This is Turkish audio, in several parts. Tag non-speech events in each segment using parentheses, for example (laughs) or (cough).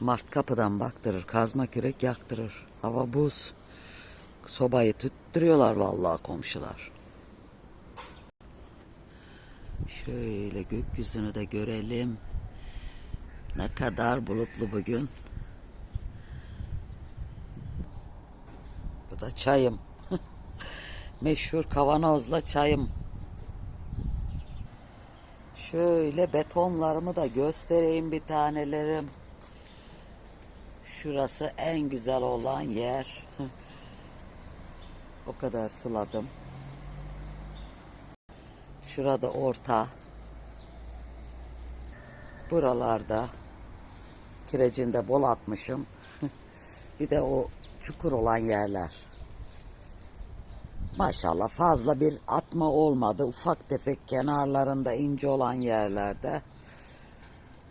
Mart kapıdan baktırır, kazma kürek yaktırır. Hava buz. Sobayı tüttürüyorlar vallahi komşular. Şöyle gökyüzünü de görelim. Ne kadar bulutlu bugün. Bu da çayım. (laughs) Meşhur kavanozla çayım. Şöyle betonlarımı da göstereyim bir tanelerim. Şurası en güzel olan yer. (laughs) o kadar suladım. Şurada orta. Buralarda kirecinde bol atmışım. (laughs) bir de o çukur olan yerler. Maşallah fazla bir atma olmadı. Ufak tefek kenarlarında ince olan yerlerde.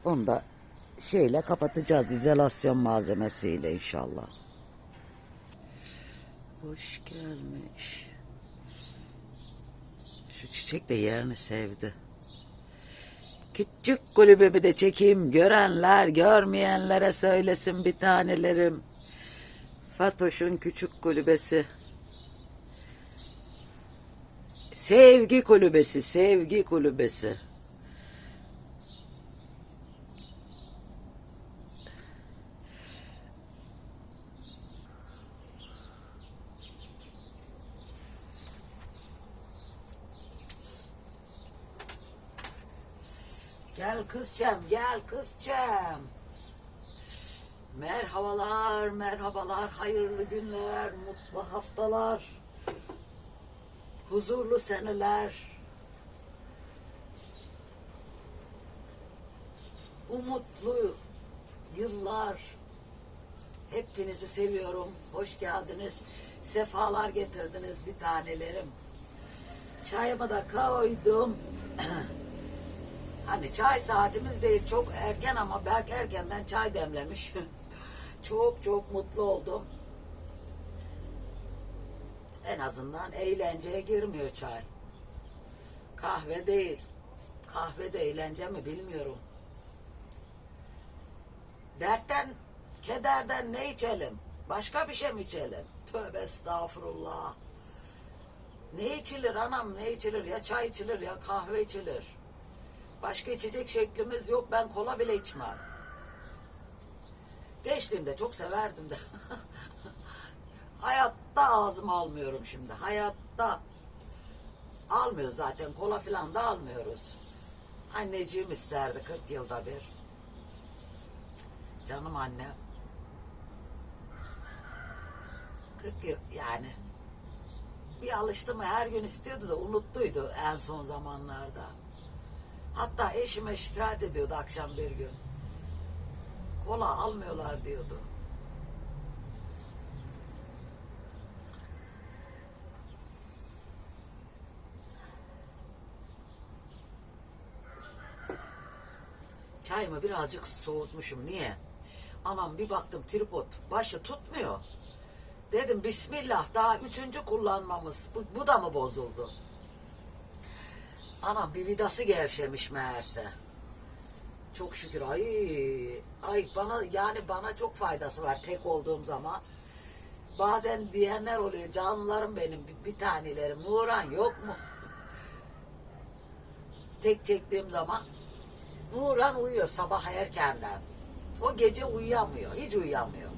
Bunu da şeyle kapatacağız. izolasyon malzemesiyle inşallah. Hoş gelmiş. Şu çiçek de yerini sevdi. Küçük kulübümü de çekeyim. Görenler görmeyenlere söylesin bir tanelerim. Fatoş'un küçük kulübesi. Sevgi kulübesi, sevgi kulübesi. Gel kızcağım, gel kızcağım. Merhabalar, merhabalar, hayırlı günler, mutlu haftalar, huzurlu seneler. Umutlu yıllar. Hepinizi seviyorum. Hoş geldiniz. Sefalar getirdiniz bir tanelerim. Çayımı da koydum. (clears throat) Hani çay saatimiz değil çok erken ama Berk erkenden çay demlemiş. (laughs) çok çok mutlu oldum. En azından eğlenceye girmiyor çay. Kahve değil. Kahve de eğlence mi bilmiyorum. Dertten, kederden ne içelim? Başka bir şey mi içelim? Tövbe estağfurullah. Ne içilir anam ne içilir? Ya çay içilir ya kahve içilir. Başka içecek şeklimiz yok. Ben kola bile içmem. Gençliğimde çok severdim de. (laughs) Hayatta ağzıma almıyorum şimdi. Hayatta almıyoruz zaten. Kola falan da almıyoruz. Anneciğim isterdi 40 yılda bir. Canım annem. 40 yıl yani. Bir alıştı mı her gün istiyordu da unuttuydu en son zamanlarda. Hatta eşime şikayet ediyordu akşam bir gün. Kola almıyorlar diyordu. Çayımı birazcık soğutmuşum. Niye? Anam bir baktım tripod başı tutmuyor. Dedim Bismillah daha üçüncü kullanmamız. Bu, bu da mı bozuldu? Anam bir vidası gevşemiş meğerse. Çok şükür. Ay, ay bana yani bana çok faydası var tek olduğum zaman. Bazen diyenler oluyor. Canlılarım benim bir, bir tanelerim. Nuran yok mu? Tek çektiğim zaman Nuran uyuyor sabah erkenden. O gece uyuyamıyor. Hiç uyuyamıyor.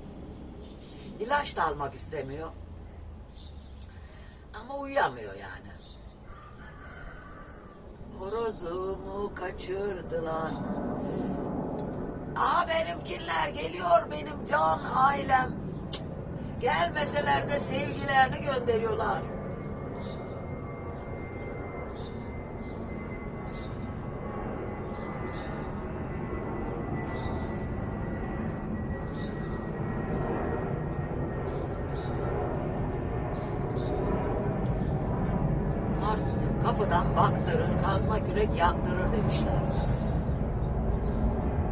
İlaç da almak istemiyor. Ama uyuyamıyor yani. Horozumu kaçırdılar. Aa benimkinler geliyor benim can ailem. Gelmeseler de sevgilerini gönderiyorlar. Kürek yaktırır demişler.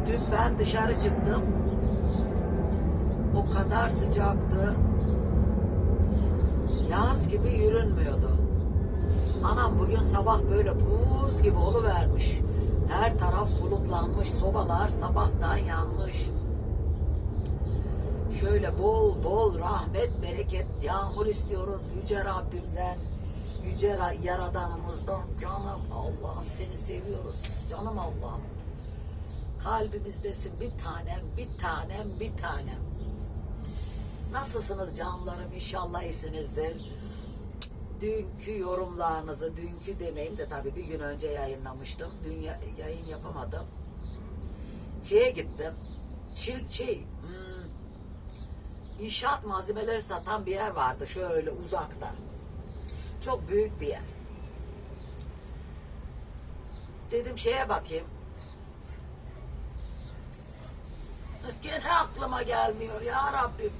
Dün ben dışarı çıktım. O kadar sıcaktı. Yaz gibi yürünmüyordu. Anam bugün sabah böyle buz gibi oluvermiş. Her taraf bulutlanmış, sobalar sabahtan yanmış. Şöyle bol bol rahmet, bereket, yağmur istiyoruz Yüce Rabbimden. Yüce Ra- Yaradanımızdan. Canım Allah'ım seni seviyoruz. Canım Allah'ım. Kalbimizdesin bir tanem, bir tanem, bir tanem. Nasılsınız canlarım? İnşallah iyisinizdir. Dünkü yorumlarınızı, dünkü demeyeyim de tabii bir gün önce yayınlamıştım. Dün ya- yayın yapamadım. Şeye gittim. Çil, şey, hmm, inşaat malzemeleri satan bir yer vardı şöyle uzakta. Çok büyük bir yer. Dedim şeye bakayım. (laughs) Gene aklıma gelmiyor ya Rabbim.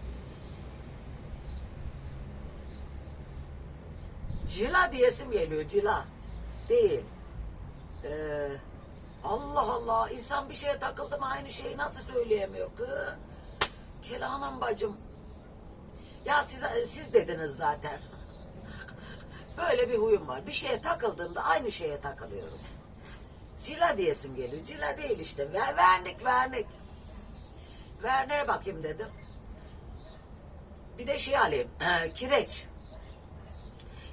Cila diyesim geliyor cila. Değil. Ee, Allah Allah insan bir şeye takıldı mı aynı şeyi nasıl söyleyemiyor ki? Kelanım bacım. Ya siz, siz dediniz zaten. Böyle bir huyum var. Bir şeye takıldığımda aynı şeye takılıyorum. Cila diyesim geliyor. Cila değil işte. Ver, vernik vernik. Verneğe bakayım dedim. Bir de şey alayım. Ee, kireç.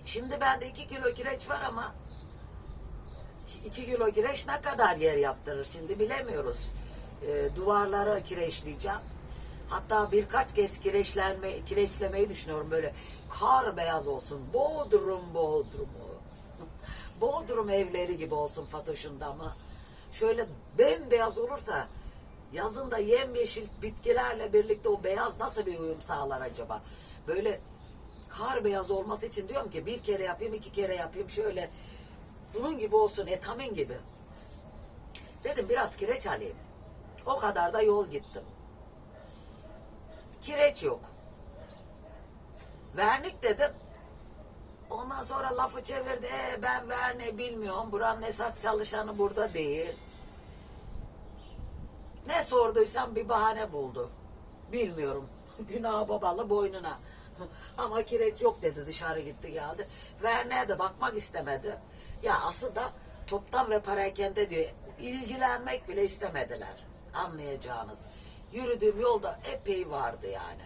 Şimdi bende iki kilo kireç var ama iki kilo kireç ne kadar yer yaptırır şimdi bilemiyoruz. Ee, duvarları kireçleyeceğim. Hatta birkaç kez kireçlenme, kireçlemeyi düşünüyorum böyle kar beyaz olsun. Bodrum Bodrum'u. (laughs) Bodrum evleri gibi olsun Fatoş'unda ama şöyle bembeyaz olursa yazın da yemyeşil bitkilerle birlikte o beyaz nasıl bir uyum sağlar acaba? Böyle kar beyaz olması için diyorum ki bir kere yapayım iki kere yapayım şöyle bunun gibi olsun etamin gibi. Dedim biraz kireç alayım. O kadar da yol gittim. Kireç yok. Vernik dedim. Ondan sonra lafı çevirdi. "Ee, ben verne bilmiyorum. Buranın esas çalışanı burada değil. Ne sorduysam bir bahane buldu. Bilmiyorum. (laughs) Günah babalı boynuna. (laughs) Ama kireç yok dedi dışarı gitti geldi. Verne'ye de bakmak istemedi. Ya asıl da toptan ve parakende diyor ilgilenmek bile istemediler. Anlayacağınız. Yürüdüğüm yolda epey vardı yani.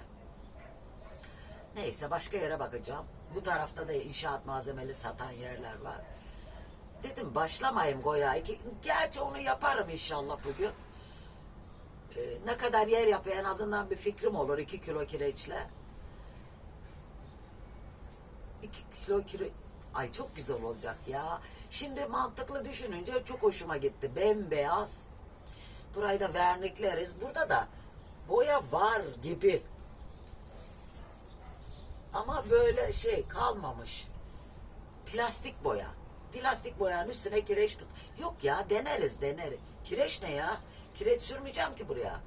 Neyse başka yere bakacağım. Bu tarafta da inşaat malzemeli satan yerler var. Dedim başlamayayım Goya. Gerçi onu yaparım inşallah bugün. Ee, ne kadar yer yapıyor en azından bir fikrim olur. 2 kilo kireçle. 2 kilo kire... Ay çok güzel olacak ya. Şimdi mantıklı düşününce çok hoşuma gitti. Bembeyaz. Burayı da vernikleriz. Burada da boya var gibi. Ama böyle şey kalmamış. Plastik boya. Plastik boyanın üstüne kireç tut. Yok ya deneriz deneriz. Kireç ne ya? Kireç sürmeyeceğim ki buraya.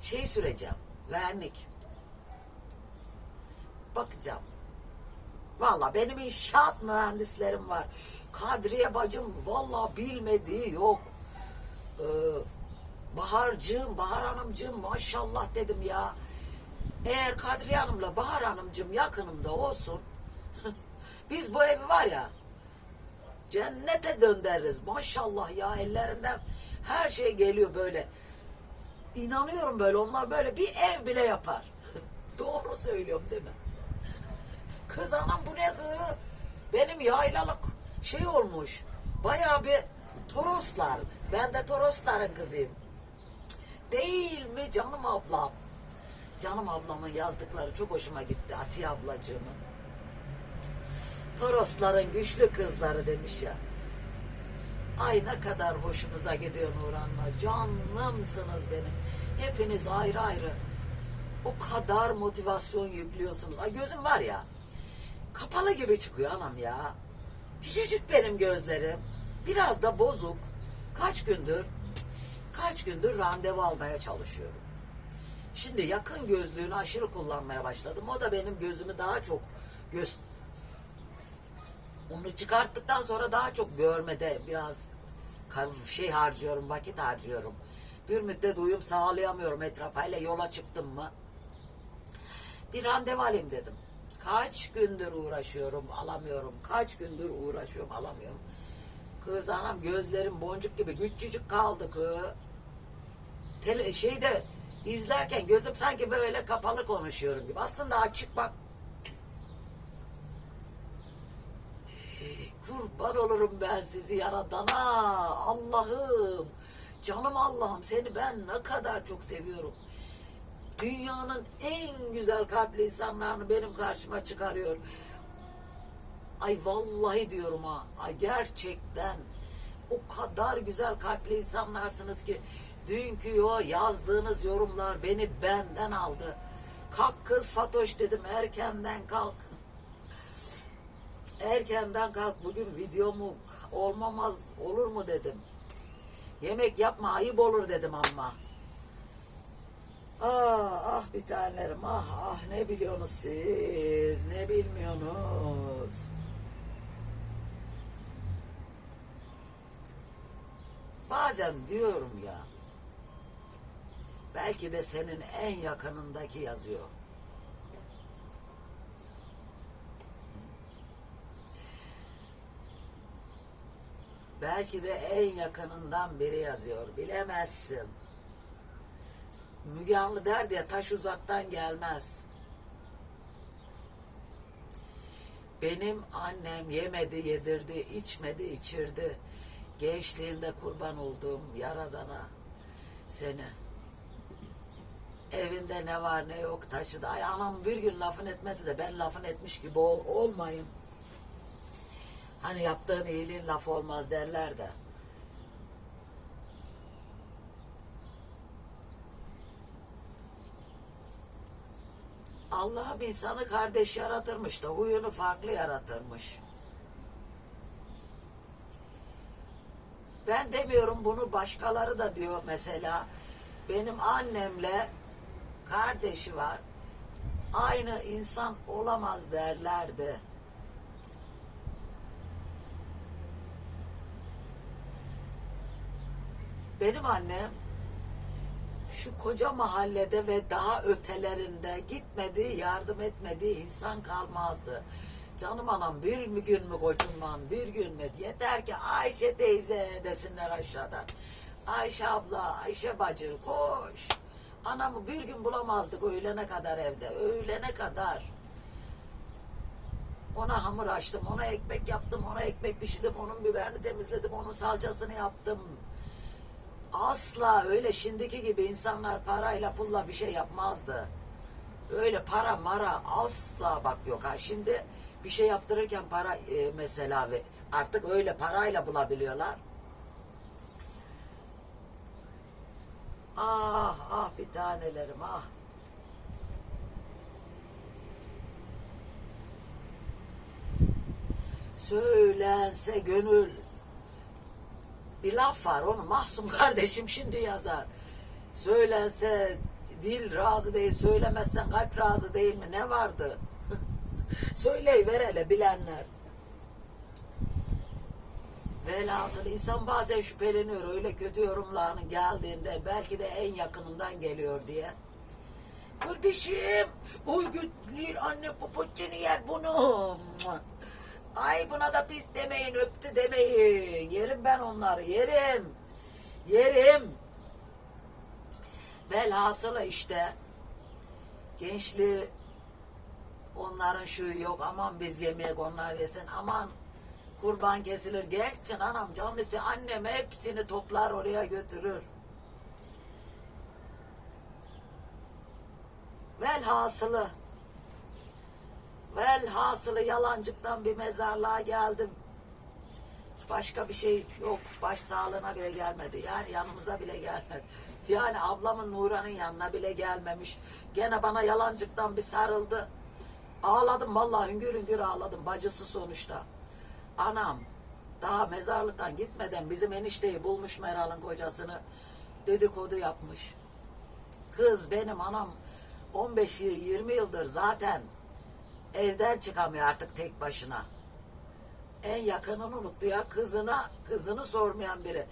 Şey süreceğim. Vernik. Bakacağım. Valla benim inşaat mühendislerim var. Kadriye bacım valla bilmediği yok. Ee, Bahar'cığım, Bahar Hanımcığım maşallah dedim ya. Eğer Kadriye Hanım'la Bahar Hanımcığım yakınımda olsun. (laughs) biz bu evi var ya cennete döndürürüz. Maşallah ya ellerinden her şey geliyor böyle. İnanıyorum böyle onlar böyle bir ev bile yapar. (laughs) Doğru söylüyorum değil mi? Kız anam bu ne kız? Benim yaylalık şey olmuş. Bayağı bir Toroslar. Ben de Torosların kızıyım. Değil mi canım ablam? Canım ablamın yazdıkları çok hoşuma gitti. Asiye ablacığımın. Torosların güçlü kızları demiş ya. Ay ne kadar hoşumuza gidiyor Nurhan'la. Canımsınız benim. Hepiniz ayrı ayrı. O kadar motivasyon yüklüyorsunuz. Ay gözüm var ya. Kapalı gibi çıkıyor anam ya. Küçücük benim gözlerim. Biraz da bozuk. Kaç gündür kaç gündür randevu almaya çalışıyorum. Şimdi yakın gözlüğünü aşırı kullanmaya başladım. O da benim gözümü daha çok göz onu çıkarttıktan sonra daha çok görmede biraz şey harcıyorum, vakit harcıyorum. Bir müddet uyum sağlayamıyorum etrafayla yola çıktım mı. Bir randevu alayım dedim. Kaç gündür uğraşıyorum, alamıyorum. Kaç gündür uğraşıyorum, alamıyorum. Kız anam gözlerim boncuk gibi küçücük kaldı kız. Tele, şeyde izlerken gözüm sanki böyle kapalı konuşuyorum gibi. Aslında açık bak. Kurban olurum ben sizi yaradana. Allah'ım. Canım Allah'ım seni ben ne kadar çok seviyorum. Dünyanın en güzel kalpli insanlarını benim karşıma çıkarıyor. Ay vallahi diyorum ha. Ay gerçekten o kadar güzel kalpli insanlarsınız ki dünkü o yazdığınız yorumlar beni benden aldı. Kalk kız Fatoş dedim erkenden kalk. Erkenden kalk bugün videomu olmamaz olur mu dedim. Yemek yapma ayıp olur dedim ama. Ah ah bir tanelerim ah ah ne biliyorsunuz siz ne bilmiyorsunuz. Bazen diyorum ya belki de senin en yakınındaki yazıyor. Belki de en yakınından biri yazıyor. Bilemezsin. Müge Anlı der diye taş uzaktan gelmez. Benim annem yemedi, yedirdi, içmedi, içirdi. Gençliğinde kurban olduğum yaradana seni. Evinde ne var ne yok taşıdı. Ay anam bir gün lafın etmedi de ben lafın etmiş gibi ol, olmayayım. Hani yaptığın iyiliğin laf olmaz derler de. Allah'ım insanı kardeş yaratırmış da huyunu farklı yaratırmış. Ben demiyorum bunu başkaları da diyor mesela. Benim annemle kardeşi var. Aynı insan olamaz derlerdi. Benim annem şu koca mahallede ve daha ötelerinde gitmediği, yardım etmediği insan kalmazdı. Canım anam bir mü gün mü kocunman, bir gün mü? Yeter ki Ayşe teyze desinler aşağıdan. Ayşe abla, Ayşe bacı koş. Anamı bir gün bulamazdık öğlene kadar evde, öğlene kadar. Ona hamur açtım, ona ekmek yaptım, ona ekmek pişirdim, onun biberini temizledim, onun salçasını yaptım. Asla öyle şimdiki gibi insanlar parayla pulla bir şey yapmazdı. Öyle para mara asla bak yok ha. Şimdi bir şey yaptırırken para e, mesela ve artık öyle parayla bulabiliyorlar. Ah ah bir tanelerim ah. Söylense gönül bir laf var onu Mahsun (laughs) kardeşim şimdi yazar. Söylense dil razı değil, söylemezsen kalp razı değil mi? Ne vardı? (laughs) Söyleyiver hele bilenler. Velhasıl insan bazen şüpheleniyor öyle kötü yorumlarının geldiğinde belki de en yakınından geliyor diye. Gülbişim, oy gütlür anne popoçini yer bunu. Ay buna da pis demeyin, öptü demeyin. Yerim ben onları, yerim. Yerim. Velhasılı işte gençliği onların şu yok aman biz yemek onlar yesin aman kurban kesilir geçsin anam canım üstü annem hepsini toplar oraya götürür. Velhasılı Velhasılı yalancıktan bir mezarlığa geldim. Başka bir şey yok. Baş sağlığına bile gelmedi. Yani yanımıza bile gelmedi. Yani ablamın Nuran'ın yanına bile gelmemiş. Gene bana yalancıktan bir sarıldı. Ağladım vallahi hüngür hüngür ağladım. Bacısı sonuçta. Anam daha mezarlıktan gitmeden bizim enişteyi bulmuş Meral'ın kocasını. Dedikodu yapmış. Kız benim anam 15-20 yıldır zaten evden çıkamıyor artık tek başına. En yakınını unuttu ya kızına kızını sormayan biri.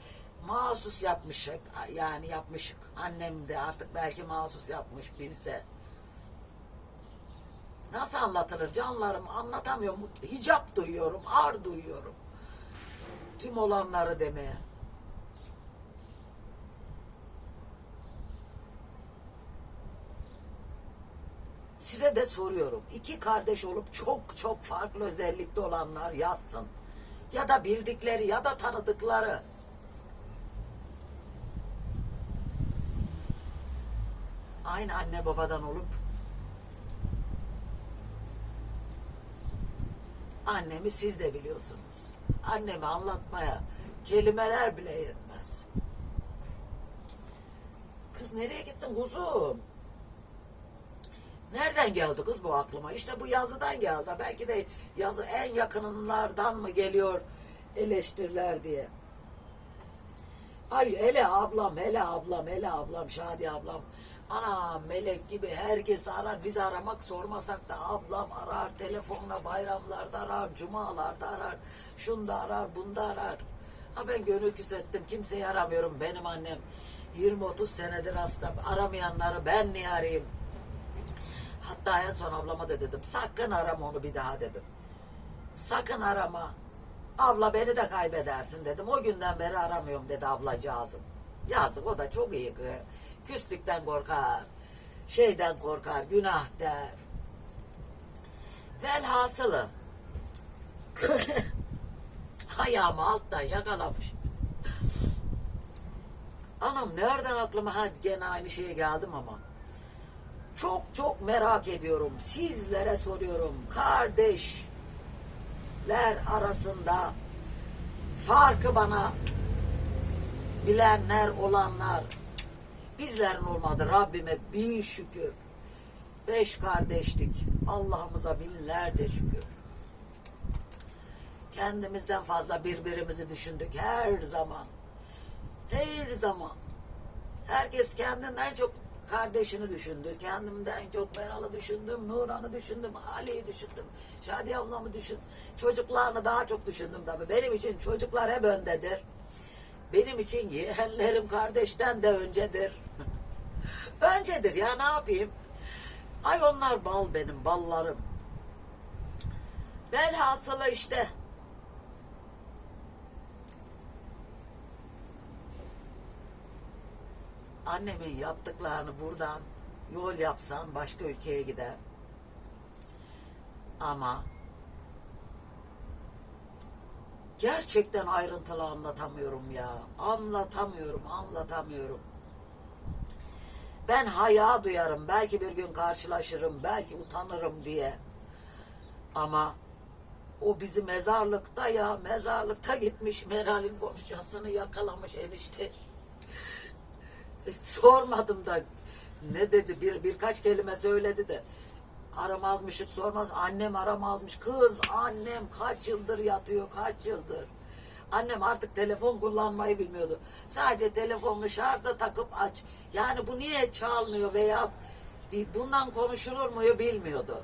Mahsus yapmış yani yapmış annem de artık belki mahsus yapmış biz de. Nasıl anlatılır canlarım anlatamıyorum. Hicap duyuyorum, ar duyuyorum. Tüm olanları demeye. Size de soruyorum. İki kardeş olup çok çok farklı özellikli olanlar yazsın. Ya da bildikleri ya da tanıdıkları. Aynı anne babadan olup annemi siz de biliyorsunuz. Annemi anlatmaya kelimeler bile yetmez. Kız nereye gittin kuzum? Nereden geldi kız bu aklıma? İşte bu yazıdan geldi. Belki de yazı en yakınlardan mı geliyor eleştiriler diye. Ay hele ablam, hele ablam, hele ablam, Şadi ablam. Ana melek gibi herkes arar. Biz aramak sormasak da ablam arar. Telefonla bayramlarda arar, cumalarda arar. Şunda arar, bunda arar. Ha ben gönül küsettim. Kimseyi aramıyorum. Benim annem 20-30 senedir hasta. Aramayanları ben niye arayayım? Hatta en son ablama da dedim. Sakın arama onu bir daha dedim. Sakın arama. Abla beni de kaybedersin dedim. O günden beri aramıyorum dedi ablacığızım. Yazık o da çok iyi. kız. Küslükten korkar. Şeyden korkar. Günah der. Velhasılı. (laughs) Ayağımı alttan yakalamış. Anam nereden aklıma hadi gene aynı şeye geldim ama. Çok çok merak ediyorum. Sizlere soruyorum. Kardeşler arasında farkı bana bilenler olanlar bizlerin olmadı. Rabbime bin şükür. Beş kardeşlik. Allah'ımıza binlerce şükür. Kendimizden fazla birbirimizi düşündük her zaman. Her zaman. Herkes kendinden çok kardeşini düşündü. Kendimden çok Meral'ı düşündüm, Nuran'ı düşündüm, Ali'yi düşündüm, Şadi ablamı düşündüm. Çocuklarını daha çok düşündüm tabii. Benim için çocuklar hep öndedir. Benim için yeğenlerim kardeşten de öncedir. (laughs) öncedir ya ne yapayım? Ay onlar bal benim, ballarım. Velhasılı işte. annemin yaptıklarını buradan yol yapsan başka ülkeye gider. Ama gerçekten ayrıntılı anlatamıyorum ya. Anlatamıyorum, anlatamıyorum. Ben haya duyarım. Belki bir gün karşılaşırım, belki utanırım diye. Ama o bizi mezarlıkta ya, mezarlıkta gitmiş Meral'in komşasını yakalamış enişte. (laughs) E, sormadım da ne dedi bir birkaç kelime söyledi de aramazmışık sormaz. Annem aramazmış. Kız annem kaç yıldır yatıyor kaç yıldır? Annem artık telefon kullanmayı bilmiyordu. Sadece telefonunu şarja takıp aç. Yani bu niye çalmıyor veya bundan konuşulur muyu bilmiyordu.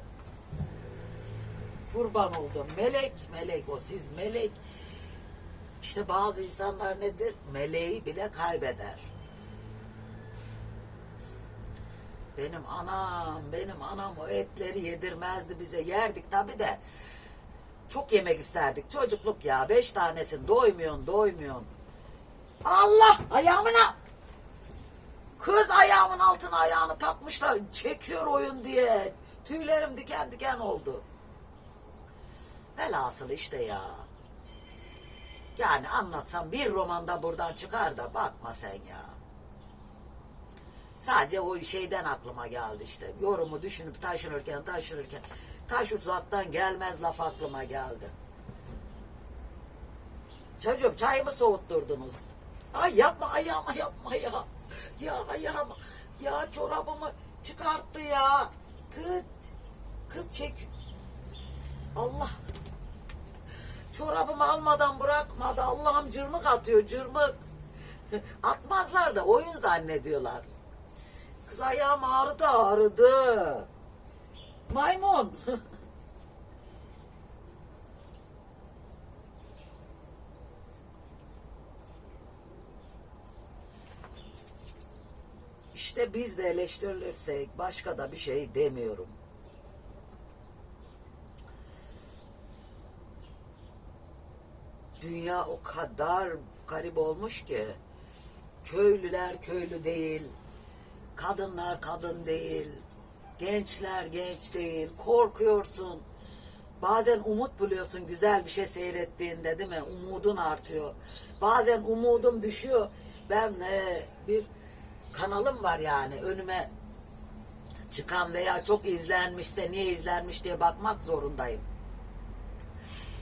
Kurban oldum. Melek melek o siz melek. İşte bazı insanlar nedir? Meleği bile kaybeder Benim anam, benim anam o etleri yedirmezdi bize. Yerdik tabi de. Çok yemek isterdik. Çocukluk ya. Beş tanesin. Doymuyorsun, doymuyorsun. Allah! Ayağımına! Kız ayağımın altına ayağını takmış da çekiyor oyun diye. Tüylerim diken diken oldu. Velhasıl işte ya. Yani anlatsam bir romanda buradan çıkar da bakma sen ya. Sadece o şeyden aklıma geldi işte. Yorumu düşünüp taşınırken taşınırken taş uzaktan gelmez laf aklıma geldi. Çocuğum çayımı soğutturdunuz. Ay yapma ayağıma yapma ya. Ya ayağıma. Ya çorabımı çıkarttı ya. Kız. Kız çek. Allah. Çorabımı almadan bırakmadı. Allah'ım cırmık atıyor cırmık. Atmazlar da oyun zannediyorlar. Kız ayağım ağrıdı ağrıdı. Maymun. (laughs) İşte biz de eleştirilirsek başka da bir şey demiyorum. Dünya o kadar garip olmuş ki köylüler köylü değil, kadınlar kadın değil, Gençler genç değil. Korkuyorsun. Bazen umut buluyorsun güzel bir şey seyrettiğinde değil mi? Umudun artıyor. Bazen umudum düşüyor. Ben e, bir kanalım var yani önüme çıkan veya çok izlenmişse niye izlenmiş diye bakmak zorundayım.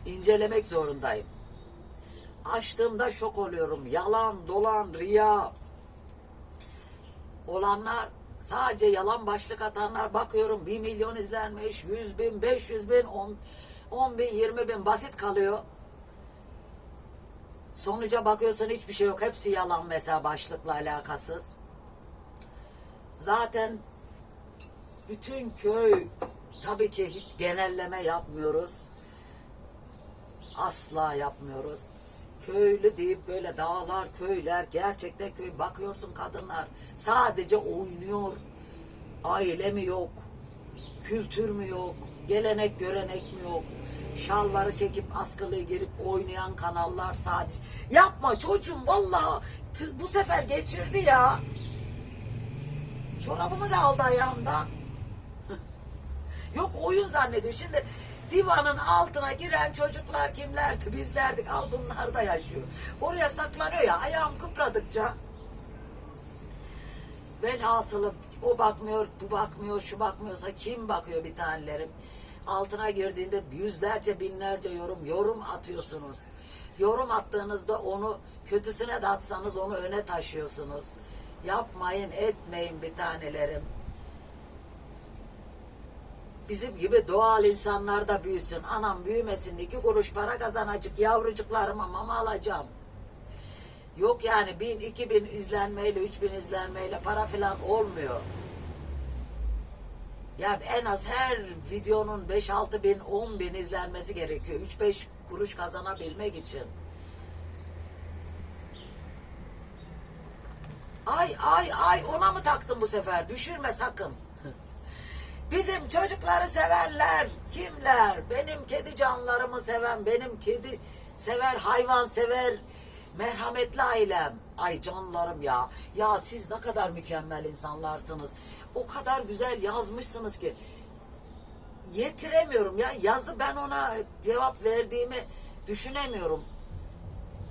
İncelemek zorundayım. Açtığımda şok oluyorum. Yalan, dolan, riya olanlar sadece yalan başlık atanlar bakıyorum 1 milyon izlenmiş, 100 bin, 500 bin, 10, 10 bin, 20 bin basit kalıyor. Sonuca bakıyorsun hiçbir şey yok. Hepsi yalan mesela başlıkla alakasız. Zaten bütün köy tabii ki hiç genelleme yapmıyoruz. Asla yapmıyoruz. Köylü deyip böyle dağlar, köyler, gerçekten köy bakıyorsun kadınlar sadece oynuyor. Aile mi yok? Kültür mü yok? Gelenek görenek mi yok? Şalvarı çekip askılığı girip oynayan kanallar sadece. Yapma çocuğum vallahi bu sefer geçirdi ya. Çorabımı da aldı ayağımdan. (laughs) Yok oyun zannediyor. Şimdi divanın altına giren çocuklar kimlerdi? Bizlerdik. Al bunlar da yaşıyor. Oraya saklanıyor ya ayağım kıpradıkça. Velhasılı o bakmıyor, bu bakmıyor, şu bakmıyorsa kim bakıyor bir tanelerim? Altına girdiğinde yüzlerce, binlerce yorum, yorum atıyorsunuz. Yorum attığınızda onu kötüsüne de atsanız onu öne taşıyorsunuz. Yapmayın, etmeyin bir tanelerim. Bizim gibi doğal insanlar da büyüsün. Anam büyümesin, iki kuruş para kazanacak yavrucuklarıma mama alacağım. Yok yani bin, iki bin izlenmeyle, üç bin izlenmeyle para falan olmuyor. Ya en az her videonun 5-6 bin, 10 bin izlenmesi gerekiyor. 3-5 kuruş kazanabilmek için. Ay ay ay ona mı taktın bu sefer? Düşürme sakın. Bizim çocukları sevenler kimler? Benim kedi canlarımı seven, benim kedi sever, hayvan sever, merhametli ailem. Ay canlarım ya. Ya siz ne kadar mükemmel insanlarsınız. O kadar güzel yazmışsınız ki. Yetiremiyorum ya. Yazı ben ona cevap verdiğimi düşünemiyorum.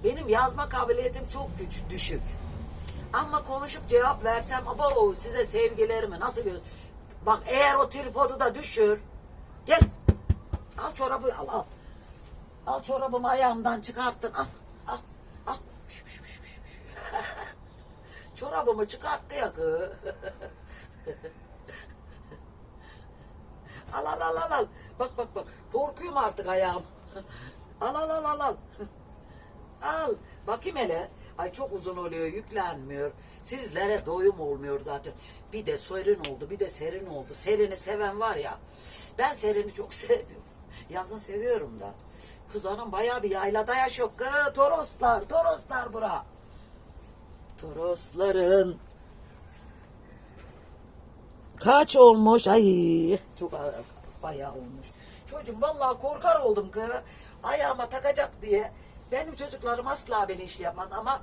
Benim yazma kabiliyetim çok güç, düşük. Ama konuşup cevap versem abo size sevgilerimi nasıl gö- Bak eğer o tripodu da düşür. Gel. Al çorabı al al. Al çorabımı ayağımdan çıkarttın. Al. Al. Al. (laughs) Çorabımı çıkarttı ya (laughs) al al al al al. Bak bak bak. Korkuyorum artık ayağım. (laughs) al al al al al. Al. Bakayım hele. Ay çok uzun oluyor, yüklenmiyor. Sizlere doyum olmuyor zaten. Bir de serin oldu, bir de serin oldu. Serini seven var ya. Ben serini çok (laughs) sevmiyorum. Yazın seviyorum da. Kız hanım bayağı bir yaylada yaşıyor. Kız, Toroslar, Toroslar bura. Torosların Kaç olmuş? Ay çok bayağı olmuş. Çocuğum vallahi korkar oldum ki ayağıma takacak diye. Benim çocuklarım asla beni iş yapmaz ama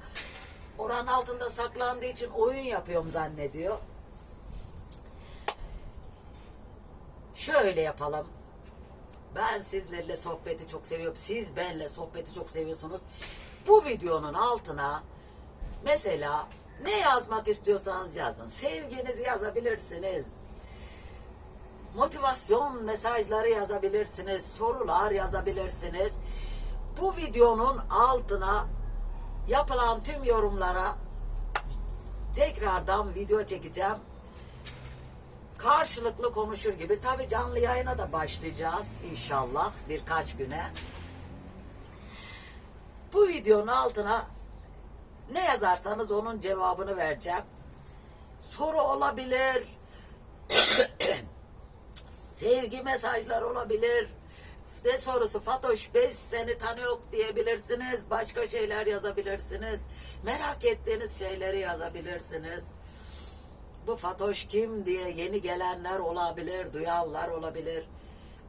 oranın altında saklandığı için oyun yapıyorum zannediyor. Şöyle yapalım. Ben sizlerle sohbeti çok seviyorum. Siz benle sohbeti çok seviyorsunuz. Bu videonun altına mesela ne yazmak istiyorsanız yazın. Sevginizi yazabilirsiniz. Motivasyon mesajları yazabilirsiniz. Sorular yazabilirsiniz. Bu videonun altına yapılan tüm yorumlara tekrardan video çekeceğim karşılıklı konuşur gibi. Tabi canlı yayına da başlayacağız inşallah birkaç güne. Bu videonun altına ne yazarsanız onun cevabını vereceğim. Soru olabilir. (coughs) Sevgi mesajlar olabilir. Ne sorusu Fatoş biz seni tanıyor diyebilirsiniz. Başka şeyler yazabilirsiniz. Merak ettiğiniz şeyleri yazabilirsiniz bu Fatoş kim diye yeni gelenler olabilir, duyanlar olabilir.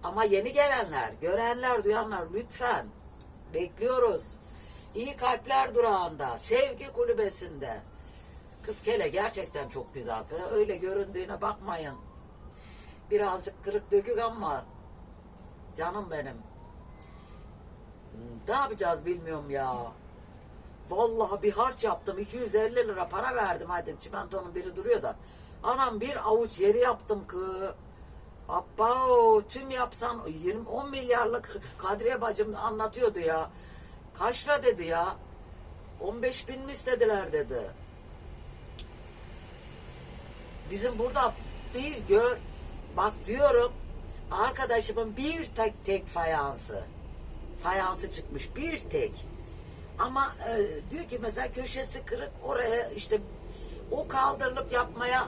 Ama yeni gelenler, görenler, duyanlar lütfen bekliyoruz. İyi kalpler durağında, sevgi kulübesinde. Kız Kele gerçekten çok güzel. Öyle göründüğüne bakmayın. Birazcık kırık dökük ama canım benim. Ne yapacağız bilmiyorum ya. Vallahi bir harç yaptım. 250 lira para verdim hadi. Çimentonun biri duruyor da. Anam bir avuç yeri yaptım ki. Abba tüm yapsan 20 10 milyarlık (laughs) Kadriye bacım anlatıyordu ya. Kaç lira dedi ya? 15 bin mi istediler dedi. Bizim burada bir gör bak diyorum arkadaşımın bir tek tek fayansı. Fayansı çıkmış bir tek. Ama e, diyor ki mesela köşesi kırık oraya işte o kaldırılıp yapmaya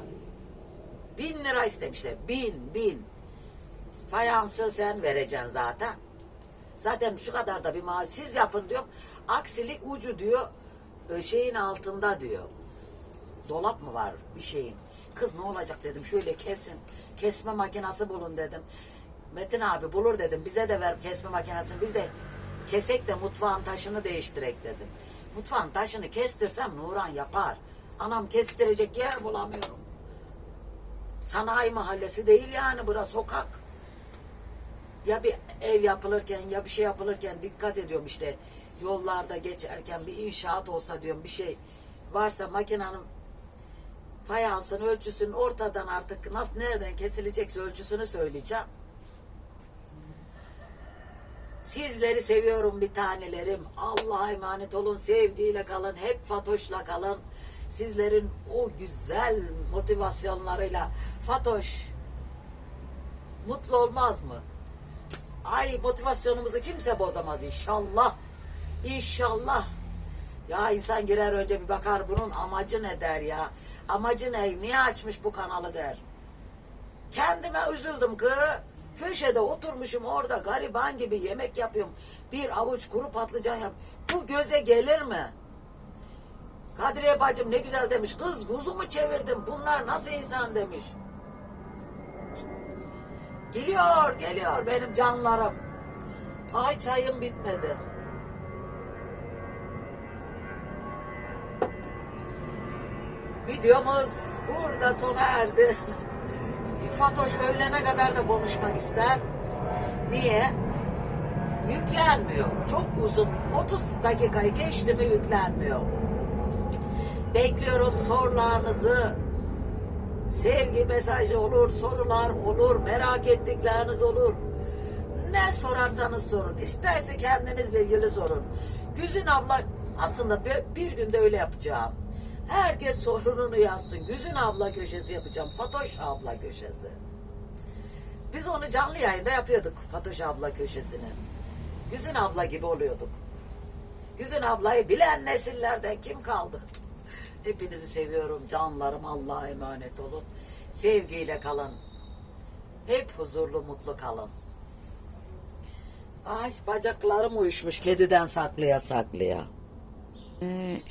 bin lira istemişler. Bin bin. Fayansı sen vereceksin zaten. Zaten şu kadar da bir maaş siz yapın diyorum aksilik ucu diyor e, şeyin altında diyor. Dolap mı var bir şeyin. Kız ne olacak dedim şöyle kesin. Kesme makinesi bulun dedim. Metin abi bulur dedim. Bize de ver kesme makinesini. Biz de kesek de mutfağın taşını değiştirek dedim. Mutfağın taşını kestirsem Nuran yapar. Anam kestirecek yer bulamıyorum. Sanayi mahallesi değil yani bura sokak. Ya bir ev yapılırken ya bir şey yapılırken dikkat ediyorum işte yollarda geçerken bir inşaat olsa diyorum bir şey varsa makinenin fayansın ölçüsünün ortadan artık nasıl nereden kesilecekse ölçüsünü söyleyeceğim. Sizleri seviyorum bir tanelerim. Allah'a emanet olun. Sevgiyle kalın. Hep Fatoş'la kalın. Sizlerin o güzel motivasyonlarıyla Fatoş mutlu olmaz mı? Ay motivasyonumuzu kimse bozamaz inşallah. İnşallah. Ya insan girer önce bir bakar bunun amacı ne der ya. Amacı ne? Niye açmış bu kanalı der. Kendime üzüldüm ki. Köşede oturmuşum orada gariban gibi yemek yapıyorum. Bir avuç kuru patlıcan yap. Bu göze gelir mi? Kadriye bacım ne güzel demiş. Kız kuzumu çevirdim. Bunlar nasıl insan demiş. Geliyor, geliyor benim canlarım. Ay çayım bitmedi. Videomuz burada sona erdi. (laughs) Fatoş öğlene kadar da konuşmak ister. Niye? Yüklenmiyor. Çok uzun. 30 dakikayı geçti mi yüklenmiyor. Bekliyorum sorularınızı. Sevgi mesajı olur, sorular olur, merak ettikleriniz olur. Ne sorarsanız sorun. İsterse kendinizle ilgili sorun. Güzin abla aslında bir, bir günde öyle yapacağım. Herkes sorununu yazsın. Güzin abla köşesi yapacağım. Fatoş abla köşesi. Biz onu canlı yayında yapıyorduk. Fatoş abla köşesini. Güzin abla gibi oluyorduk. Güzin ablayı bilen nesillerden kim kaldı? Hepinizi seviyorum canlarım. Allah'a emanet olun. Sevgiyle kalın. Hep huzurlu mutlu kalın. Ay bacaklarım uyuşmuş kediden saklaya saklaya. Ee.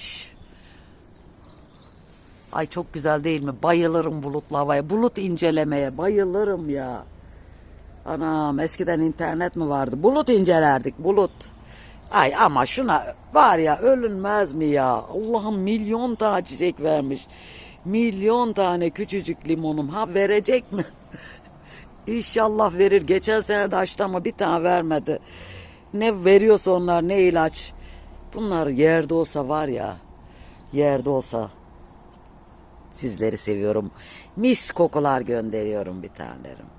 Ay çok güzel değil mi? Bayılırım bulutlu havaya. Bulut incelemeye bayılırım ya. Anam eskiden internet mi vardı? Bulut incelerdik bulut. Ay ama şuna var ya ölünmez mi ya? Allah'ım milyon tane çiçek vermiş. Milyon tane küçücük limonum. Ha verecek mi? (laughs) İnşallah verir. Geçen sene de açtı ama bir tane vermedi. Ne veriyorsa onlar ne ilaç. Bunlar yerde olsa var ya. Yerde olsa. Sizleri seviyorum. Mis kokular gönderiyorum bir tanelerim.